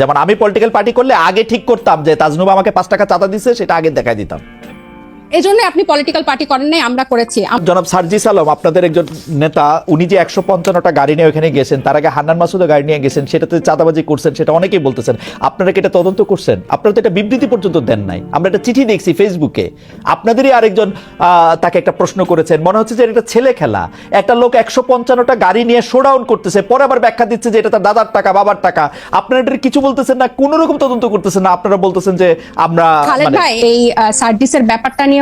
যেমন আমি political party করলে আগে ঠিক করতাম যে তাজনুবা আমাকে পাঁচ টাকা চাঁদা দিচ্ছে সেটা আগে দেখাই দিতাম। এই জন্য আপনি পলিটিক্যাল পার্টি করেন নাই আমরা করেছি। জনাব সার্জিস আলম আপনাদের একজন নেতা উনি যে একশো পঞ্চান্নটা গাড়ি নিয়ে ওখানে গেছেন তার আগে হান্নান মাসুদও গাড়ি নিয়ে গেছেন সেটাতে চাঁদাবাজি করছেন সেটা অনেকেই বলতেছেন। আপনারা কি এটা তদন্ত করছেন? আপনারা তো এটা বিবৃতি পর্যন্ত দেন নাই। আমরা একটা চিঠি দেখছি ফেসবুকে। আপনাদেরই আরেকজন তাকে একটা প্রশ্ন করেছেন। মনে হচ্ছে যে এটা ছেলে খেলা। একটা লোক একশো পঞ্চান্নটা গাড়ি নিয়ে শোডাউন করতেছে পরে আবার ব্যাখ্যা দিচ্ছে যে এটা তার দাদার টাকা বাবার টাকা। আপনারা এটা কিছু বলতেছেন না কোনো রকম তদন্ত করতেছেন না? আপনারা বলতেছেন যে আমরা মানে- ভাই এই সার্ভিসের ব্যাপারটা নিয়ে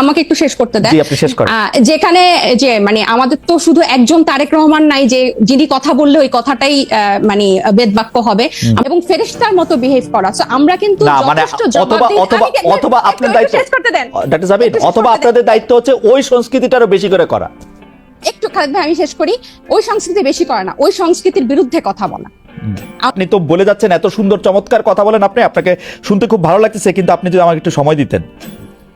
আমাকে একটু শেষ করতে দেন। যেখানে যে মানে আমাদের তো শুধু একজন তারেক রহমান নাই যে যিনি কথা বললে ওই কথাটাই মানে বেদবাক্য হবে। এবং ফেরেশতার মতো বিহেভ করা। So, আমরা কিন্তু মানে অথবা অথবা অথবা আপনার দায়িত্ব শেষ করতে দেন। জাবির অথবা আপনাদের দায়িত্ব হচ্ছে ওই সংস্কৃতিটারও বেশি করে করা। একটু খালেদ ভাই আমি শেষ করি। ওই সংস্কৃতি বেশি করে না। ওই সংস্কৃতির বিরুদ্ধে কথা বলা। আপনি তো বলে যাচ্ছেন এত সুন্দর চমৎকার কথা বলেন আপনি। আপনাকে শুনতে খুব ভালো লাগতেছে কিন্তু আপনি যদি আমাকে একটু সময় দিতেন।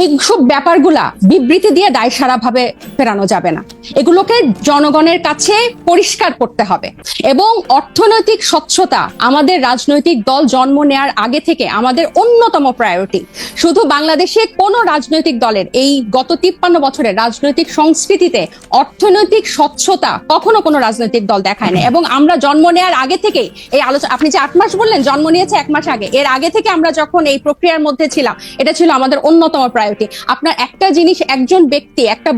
এইসব ব্যাপারগুলা বিবৃতি দিয়ে দায়সারা ভাবে ফেরানো যাবে না। এগুলোকে জনগণের কাছে পরিষ্কার করতে হবে। এবং অর্থনৈতিক স্বচ্ছতা আমাদের রাজনৈতিক দল জন্ম নেয়ার আগে থেকে আমাদের অন্যতম প্রায়োরিটি শুধু বাংলাদেশে কোনো রাজনৈতিক দলের এই গত তিপ্পান্ন বছরের রাজনৈতিক সংস্কৃতিতে অর্থনৈতিক স্বচ্ছতা কখনো কোনো রাজনৈতিক দল দেখায় না। এবং আমরা জন্ম নেয়ার আগে থেকেই এই আলোচনা আপনি যে আট মাস বললেন, জন্ম নিয়েছে এক মাস আগে। এর আগে থেকে আমরা যখন এই প্রক্রিয়ার মধ্যে ছিলাম, এটা ছিল আমাদের অন্যতম প্রায়োরিটি আপনার একটা জিনিস একজন ব্যক্তি, একটা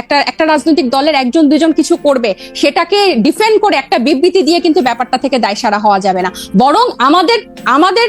একটা একটা রাজনৈতিক দলের একজন, দুজন কিছু করবে, সেটাকে ডিফেন্ড করে একটা বিবৃতি দিয়ে কিন্তু ব্যাপারটা থেকে দায়সারা হওয়া যাবে না। বরং আমাদের আমাদের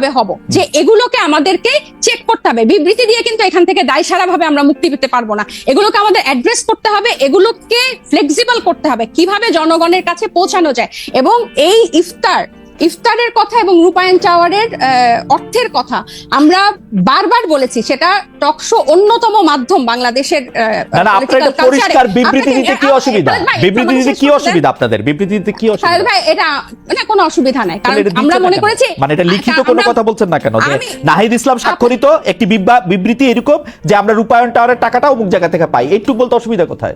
হব। যে এগুলোকে আমাদেরকে চেক করতে হবে। বিবৃতি দিয়ে কিন্তু এখান থেকে দায় সারা ভাবে আমরা মুক্তি পেতে পারব না। এগুলোকে আমাদের অ্যাড্রেস করতে হবে এগুলোকে ফ্লেক্সিবল করতে হবে। কীভাবে জনগণের কাছে পৌঁছানো যায়? এবং এই ইফতার ইফতারের কথা এবং রূপায়ণ টাওয়ারের আহ, অর্থের কথা আমরা বারবার বলেছি সেটা টকশো অন্যতম মাধ্যম বাংলাদেশের পরিষ্কার বিবৃতি দিতে কি অসুবিধা? বিবৃতি দিতে কি অসুবিধা আপনাদের? বিবৃতি দিতে কি অসুবিধা? ভাই এটা না কোনো অসুবিধা নাই কারণ আমরা মনে করেছি মানে এটা লিখিত কোনো কথা বলছেন না কেন? যে নাহিদ ইসলাম স্বাক্ষরিত একটি বিবৃতি এরকম যে আমরা রূপায়ণ টাওয়ারের টাকাটা অমুক জায়গা থেকে পাই। এইটুকু বলতে অসুবিধা কোথায়?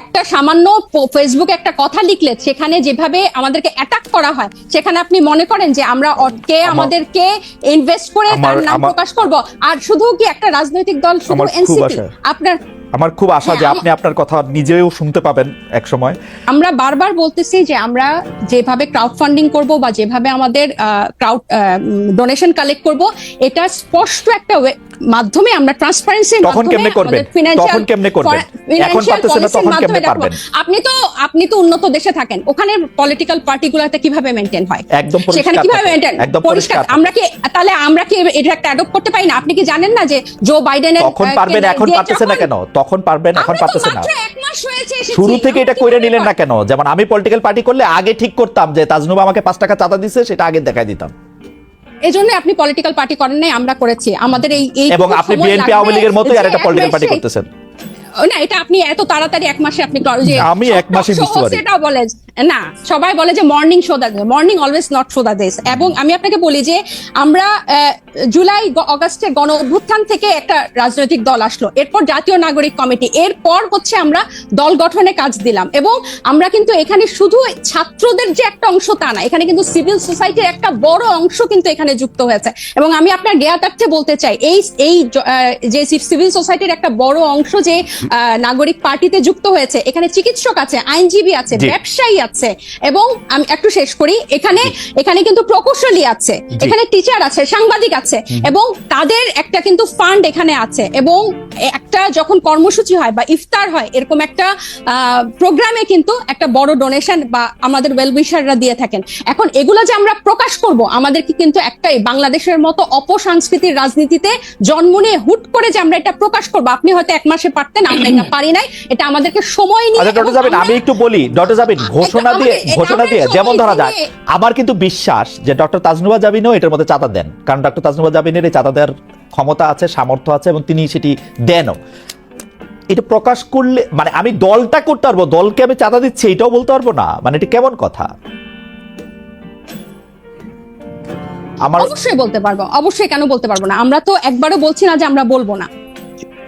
একটা সামান্য ফেসবুকে একটা কথা লিখলে সেখানে যেভাবে আমাদেরকে অ্যাটাক করা হয় সেখানে আপনি মনে করেন যে আমরা কে আমাদেরকে ইনভেস্ট করে তার নাম প্রকাশ করব। আর শুধু কি একটা রাজনৈতিক দল শুধু এনসিপি। আপনার আমার খুব আশা যে হ্যাঁ, আপনি আপনার কথা নিজেও শুনতে পাবেন এক সময় আমরা বারবার বলতেছি যে আমরা যেভাবে ক্রাউড ফান্ডিং করব বা যেভাবে আমাদের ক্রাউড ডোনেশন কালেক্ট করব এটা স্পষ্ট একটা মাধ্যমে আমরা ট্রান্সপারেন্সি তখন কেমনে করবেন? তখন কেমনে করবেন? এখন পারতেছেন না, তখন কেমনে পারবেন? আপনি তো আপনি তো উন্নত দেশে থাকেন। ওখানে পলিটিক্যাল পার্টিগুলোতে কীভাবে মেনটেন হয়? একদম সেখানে কীভাবে। মেনটেন একদম পরিষ্কার। আমরা কি তাহলে আমরা কি এটা একটা অ্যাডপ্ট করতে পারি না? আপনি কি জানেন না যে জো বাইডেনের তখন পারবেন এখন যে পারতেছে না কেন? তখন পারবেন এখন আমরা তো পারতেছে না। শুরু থেকে এটা কইরে নিলেন না কেন? যেমন আমি পলিটিক্যাল পার্টি করলে আগে ঠিক করতাম যে তাজনুবা আমাকে পাঁচ টাকা চাঁদা দিচ্ছে সেটা আগে দেখাই দিতাম। এই জন্য আপনি পলিটিক্যাল পার্টি করেন নাই আমরা করেছি। আমাদের এই এই এবং আপনি বিএনপি আওয়ামী লীগের মতোই আর একটা পলিটিক্যাল পার্টি করতেছেন। না এটা আপনি এত তাড়াতাড়ি এক মাসে আপনি আমি এক মাসে বুঝতে পারি। সেটা বলে না সবাই বলে যে morning show the morning always not show the this এবং আমি আপনাকে বলি যে আমরা জুলাই অগাস্টে গণ অভ্যুত্থান থেকে একটা রাজনৈতিক দল আসলো এরপর জাতীয় নাগরিক কমিটি এরপর হচ্ছে আমরা দল গঠনে কাজ দিলাম। এবং আমরা কিন্তু এখানে শুধু ছাত্রদের যে একটা অংশ তা না এখানে কিন্তু সিভিল সোসাইটির একটা বড় অংশ কিন্তু এখানে যুক্ত হয়েছে। এবং আমি আপনার জ্ঞাতার্থে বলতে চাই এই এই যে সিভিল সোসাইটির একটা বড় অংশ যে আহ, নাগরিক পার্টিতে যুক্ত হয়েছে এখানে চিকিৎসক আছে আইনজীবী আছে ব্যবসায়ী আছে। এবং আমি একটু শেষ করি এখানে এখানে কিন্তু প্রকৌশলী আছে এখানে টিচার আছে সাংবাদিক আছে এবং তাদের একটা কিন্তু ফান্ড এখানে আছে এবং একটা যখন কর্মসূচি হয় বা ইফতার হয় এরকম একটা প্রোগ্রামে কিন্তু একটা বড় ডোনেশন বা আমাদের ওয়েলউইশাররা দিয়ে থাকেন। এখন এগুলো যে আমরা প্রকাশ করব আমাদেরকে কিন্তু একটাই বাংলাদেশের মতো অপসংস্কৃতির রাজনীতিতে জন্ম নিয়ে হুট করে যে আমরা এটা প্রকাশ করব আপনি হয়তো এক মাসে পারতেন আমরা এটা পারি নাই এটা আমাদেরকে সময় নিয়ে আচ্ছা ডক্টর জাবিন আমি একটু বলি ডক্টর জাবিন ঘোষণা দিয়ে ঘোষণা দিয়ে যেমন ধরা যায় আমার কিন্তু বিশ্বাস যে ডক্টর তাজনুবা জাবিনও এটার মধ্যে চাঁদা দেন। কারণ ডক্টর তাজনুবা জাবিনের এই চাঁদা দেওয়ার ক্ষমতা আছে সামর্থ্য আছে এবং তিনি সেটি দেনও। এটা প্রকাশ করলে মানে আমি দলটা করতে পারব দলকে আমি চাঁদা দিচ্ছি এটাও বলতে পারব না। মানে এটা কেমন কথা? আমার অবশ্যই বলতে পারব অবশ্যই কেন বলতে পারব না? আমরা তো একবারও বলছি না যে আমরা বলব না।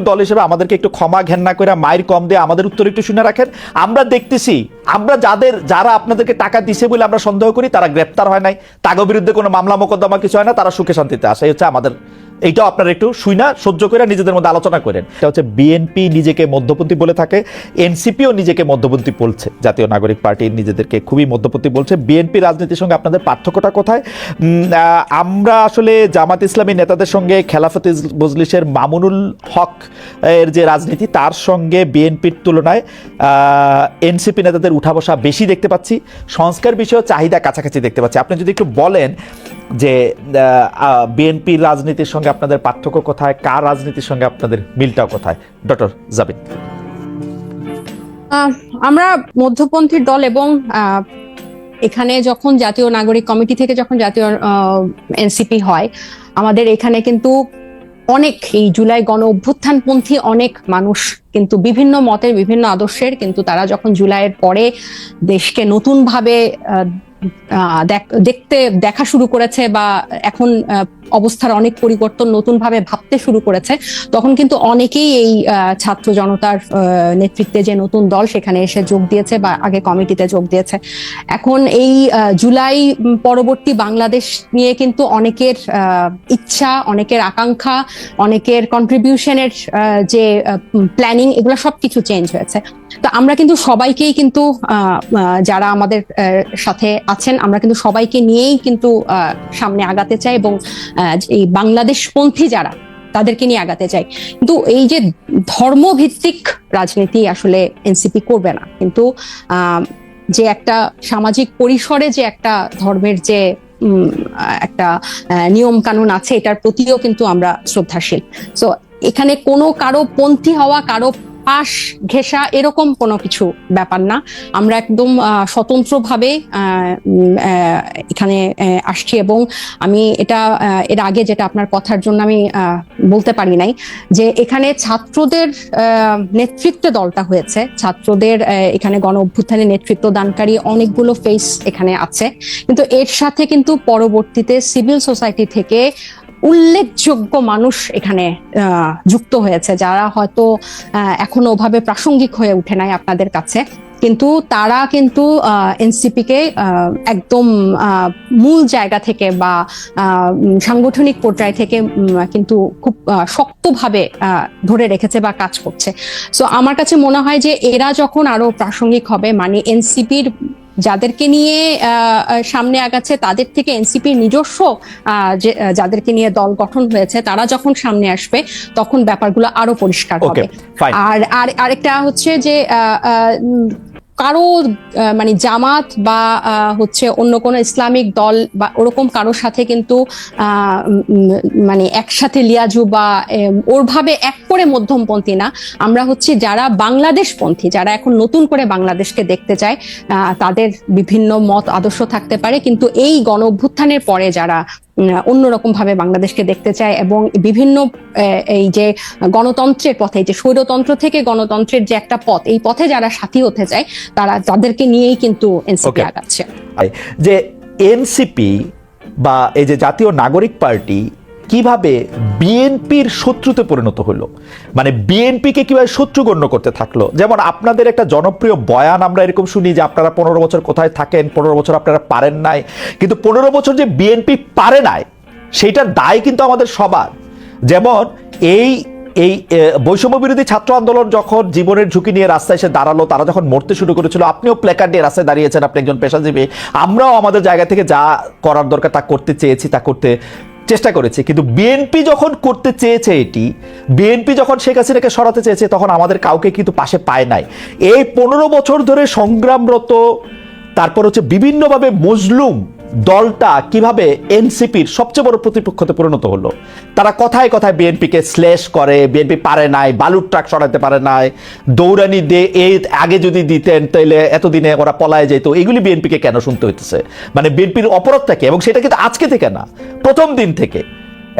দল হিসেবে আমাদেরকে একটু ক্ষমা ঘেন্না করে মায়ের কম দিয়ে আমাদের উত্তর একটু শুনে রাখেন। আমরা দেখতেছি, আমরা যাদের, যারা আপনাদেরকে টাকা দিছে বলে আমরা সন্দেহ করি, তারা গ্রেপ্তার হয় নাই। তাগো বিরুদ্ধে কোনো মামলা, মোকদ্দমা কিছু হয় না, তারা সুখে শান্তিতে আসে। এই হচ্ছে আমাদের এইটাও আপনারা একটু শুইনা সহ্য করে নিজেদের মধ্যে আলোচনা করেন। এটা হচ্ছে বিএনপি নিজেকে মধ্যপন্থী বলে থাকে এনসিপিও নিজেকে মধ্যপন্থী বলছে। জাতীয় নাগরিক পার্টি নিজেদেরকে খুবই মধ্যপন্থী বলছে। বিএনপি রাজনীতির সঙ্গে আপনাদের পার্থক্যটা কোথায়? আমরা আসলে জামাত ইসলামী নেতাদের সঙ্গে খেলাফত মজলিসের মামুনুল হক এর যে রাজনীতি, তার সঙ্গে বিএনপির তুলনায় এনসিপি নেতাদের উঠা বসা বেশি দেখতে পাচ্ছি। সংস্কার বিষয়েও চাহিদা কাছাকাছি দেখতে পাচ্ছি। আপনি যদি একটু বলেন যে বিএনপির রাজনীতির সঙ্গে আপনাদের পার্থক্য কোথায়? কার রাজনীতির সঙ্গে আপনাদের মিলটা কোথায়? ডক্টর আহ, আমরা মধ্যপন্থীর দল এবং এখানে যখন জাতীয় নাগরিক কমিটি থেকে যখন জাতীয় এনসিপি হয় আমাদের এখানে কিন্তু অনেক এই জুলাই গণ অভ্যুত্থানপন্থী অনেক মানুষ কিন্তু বিভিন্ন মতের বিভিন্ন আদর্শের কিন্তু তারা যখন জুলাইয়ের পরে দেশকে নতুন ভাবে দেখতে, দেখা শুরু করেছে বা এখন অবস্থার অনেক পরিবর্তন নতুন ভাবে ভাবতে শুরু করেছে, তখন কিন্তু অনেকেই এই ছাত্র জনতার নেতৃত্বে যে নতুন দল সেখানে এসে যোগ দিয়েছে বা আগে কমিটিতে যোগ দিয়েছে। এখন এই জুলাই পরবর্তী বাংলাদেশ নিয়ে কিন্তু অনেকের ইচ্ছা, অনেকের আকাঙ্ক্ষা, অনেকের কন্ট্রিবিউশনের যে প্ল্যানিং এগুলো সবকিছু চেঞ্জ হয়েছে। তো আমরা কিন্তু সবাইকেই কিন্তু যারা আমাদের সাথে আছেন, আমরা কিন্তু সবাইকে নিয়েই কিন্তু সামনে আগাতে চাই এবং এই বাংলাদেশপন্থী যারা, তাদেরকে নিয়ে আগাতে চাই। কিন্তু এই যে ধর্মভিত্তিক রাজনীতি আসলে এনসিপি করবে না। কিন্তু যে একটা সামাজিক পরিসরে যে একটা ধর্মের যে একটা নিয়ম কানুন আছে, এটার প্রতিও কিন্তু আমরা শ্রদ্ধাশীল। সো এখানে কোনো কারও পন্থী হওয়া, কারও পাশ ঘেঁষা এরকম কোনো কিছু ব্যাপার না। আমরা একদম স্বতন্ত্রভাবে এখানে আসছি এবং আমি এটা এর আগে যেটা আপনার কথার জন্য আমি বলতে পারি নাই যে এখানে ছাত্রদের নেতৃত্বে দলটা হয়েছে। ছাত্রদের এখানে গণ অভ্যুত্থানে নেতৃত্ব দানকারী অনেকগুলো ফেস এখানে আছে। কিন্তু এর সাথে কিন্তু পরবর্তীতে সিভিল সোসাইটি থেকে উল্লেখযোগ্য মানুষ এখানে যুক্ত হয়েছে, যারা হয়তো এখনও ওভাবে প্রাসঙ্গিক হয়ে উঠে নাই আপনাদের কাছে। কিন্তু তারা কিন্তু এনসিপি কে একদম মূল জায়গা থেকে বা সাংগঠনিক পর্যায় থেকে কিন্তু খুব শক্তভাবে ধরে রেখেছে বা কাজ করছে। সো আমার কাছে মনে হয় যে এরা যখন আরও প্রাসঙ্গিক হবে মানে এনসিপির যাদেরকে নিয়ে সামনে আগাচ্ছে তাদের থেকে এনসিপির নিজস্ব আহ, যে যাদেরকে নিয়ে দল গঠন হয়েছে তারা যখন সামনে আসবে তখন ব্যাপারগুলো আরও পরিষ্কার হবে। আর আর আরেকটা হচ্ছে যে আহ, আহ, উম, কারও মানে জামাত বা হচ্ছে অন্য কোনো ইসলামিক দল বা ওরকম কারোর সাথে কিন্তু মানে একসাথে লিয়াজু বা ওরভাবে এক করে মধ্যমপন্থী না। আমরা হচ্ছে যারা বাংলাদেশপন্থী, যারা এখন নতুন করে বাংলাদেশকে দেখতে চায় তাদের বিভিন্ন মত, আদর্শ থাকতে পারে। কিন্তু এই গণ অভ্যুত্থানের পরে যারা উম, অন্যরকম ভাবে বাংলাদেশকে দেখতে চায় এবং বিভিন্ন এই যে গণতন্ত্রের পথে যে স্বৈরতন্ত্র থেকে গণতন্ত্রের যে একটা পথ এই পথে যারা সাথী হতে চায় তারা তাদেরকে নিয়েই কিন্তু এনসিপি আগাচ্ছে। যে এনসিপি বা এই যে জাতীয় নাগরিক পার্টি কীভাবে বিএনপির শত্রুতে পরিণত হলো? মানে বিএনপিকে কীভাবে শত্রু গণ্য করতে থাকল? যেমন আপনাদের একটা জনপ্রিয় বয়ান আমরা এরকম শুনি যে আপনারা পনেরো বছর কোথায় থাকেন, পনেরো বছর আপনারা পারেন নাই। কিন্তু পনেরো বছর যে বিএনপি পারে নাই সেইটার দায় কিন্তু আমাদের সবার। যেমন এই এই বৈষম্য বিরোধী ছাত্র আন্দোলন যখন জীবনের ঝুঁকি নিয়ে রাস্তায় এসে দাঁড়াল, তারা যখন মরতে শুরু করেছিল, আপনিও প্ল্যাকার্ড নিয়ে রাস্তায় দাঁড়িয়েছেন, আপনি একজন পেশাজীবী। আমরাও আমাদের জায়গা থেকে যা করার দরকার তা করতে চেয়েছি, তা করতে চেষ্টা করেছে, কিন্তু বিএনপি যখন করতে চেয়েছে এটি বিএনপি যখন শেখ হাসিনাকে সরাতে চেয়েছে, তখন আমাদের কাউকে কিন্তু পাশে পায় নাই। এই পনেরো বছর ধরে সংগ্রামরত, তারপর হচ্ছে বিভিন্নভাবে মজলুম দলটা কীভাবে এনসিপির সবচেয়ে বড় প্রতিপক্ষতে পরিণত হলো? তারা কথায় কথায় বিএনপিকে শ্লেষ করে, বিএনপি পারে নাই, বালুর ট্রাক সরাতে পারে নাই, দৌড়ানি দিয়ে এই আগে যদি দিতেন তাহলে এতদিনে ওরা পলায় যেত এগুলি বিএনপিকে কেন শুনতে হইতেছে? মানে বিএনপির অপরাধটা কি? এবং সেটা কিন্তু আজকে থেকে না, প্রথম দিন থেকে।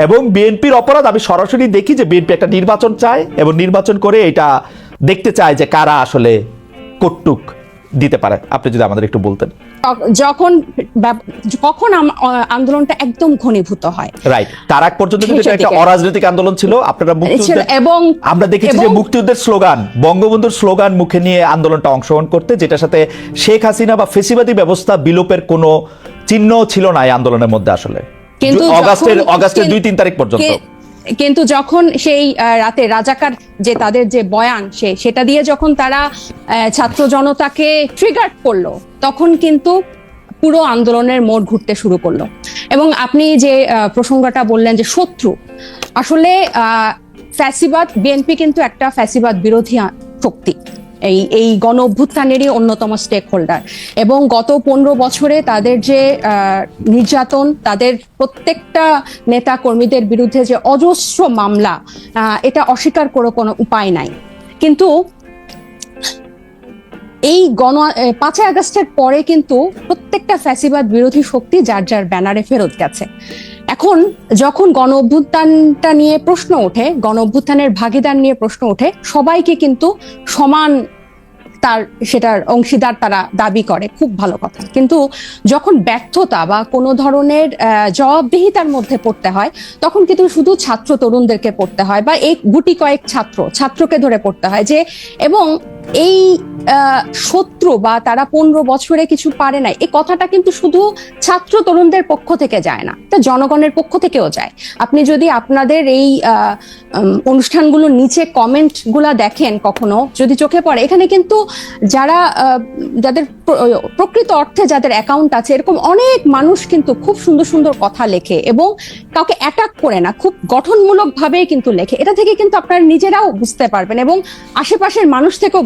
এবং বিএনপির অপরাধ, আমি সরাসরি দেখি যে বিএনপি একটা নির্বাচন চায় এবং নির্বাচন করে এটা দেখতে চায় যে কারা আসলে কটুক দিতে পারে। আপনি যদি আমাদের একটু বলতেন। যখন কখন আন্দোলনটা একদম ঘনীভূত হয়। রাইট তার আগ পর্যন্ত কিন্তু এটা একটা অরাজনৈতিক আন্দোলন ছিল। আপনারা ছিল মুক্তিযুদ্ধের এবং আমরা দেখেছি যে মুক্তিযুদ্ধের স্লোগান বঙ্গবন্ধুর স্লোগান মুখে নিয়ে আন্দোলনটা অংশগ্রহণ করতে যেটার সাথে শেখ হাসিনা বা ফেসিবাদী ব্যবস্থা বিলোপের কোনো চিহ্ন ছিল না এই আন্দোলনের মধ্যে আসলে। কিন্তু অগাস্টের অগাস্টের দুই তিন তারিখ পর্যন্ত। কিন্তু যখন সেই রাতে রাজাকার যে তাদের যে বয়ান, সে, সেটা দিয়ে যখন তারা ছাত্র জনতাকে ট্রিগার করল, তখন কিন্তু পুরো আন্দোলনের মোড় ঘুরতে শুরু করল। এবং আপনি যে প্রসঙ্গটা বললেন যে শত্রু, আসলে ফ্যাসিবাদ, বিএনপি কিন্তু একটা ফ্যাসিবাদ বিরোধী শক্তি। এই এই গণ অভ্যুত্থানেরই অন্যতম স্টেক হোল্ডার এবং গত পনেরো বছরে তাদের যে নির্যাতন, তাদের প্রত্যেকটা নেতা কর্মীদের বিরুদ্ধে যে অজস্র মামলা এটা অস্বীকার করে কোনো উপায় নাই। কিন্তু এই গণ পাঁচই আগস্টের পরে কিন্তু প্রত্যেকটা ফ্যাসিবাদ বিরোধী শক্তি যার যার ব্যানারে ফেরত গেছে। এখন যখন গণ অভ্যুত্থানটা নিয়ে প্রশ্ন ওঠে, গণ অভ্যুত্থানের ভাগিদার নিয়ে প্রশ্ন ওঠে, সবাইকে কিন্তু সমান তার সেটার অংশীদার তারা দাবি করে। খুব ভালো কথা। কিন্তু যখন ব্যর্থতা বা কোনো ধরনের জবাবদিহিতার মধ্যে পড়তে হয়, তখন কিন্তু শুধু ছাত্র তরুণদেরকে পড়তে হয় বা এই গুটি কয়েক ছাত্র, ছাত্রকে ধরে পড়তে হয় যে, এবং এই শত্রু বা তারা পনেরো বছরে কিছু পারে না এই কথাটা কিন্তু শুধু ছাত্র তরুণদের পক্ষ থেকে যায় না, এটা জনগণের পক্ষ থেকেও যায়। আপনি যদি আপনাদের এই অনুষ্ঠানগুলোর নিচে কমেন্টগুলা দেখেন কখনো, যদি চোখে পড়ে, এখানে কিন্তু যারা যাদের প্রকৃত অর্থে যাদের অ্যাকাউন্ট আছে, এরকম অনেক মানুষ কিন্তু খুব সুন্দর সুন্দর কথা লেখে এবং কাউকে অ্যাটাক করে না, খুব গঠনমূলক ভাবে কিন্তু লেখে। এটা থেকে কিন্তু আপনারা নিজেরাও বুঝতে পারবেন এবং আশেপাশের মানুষ থেকেও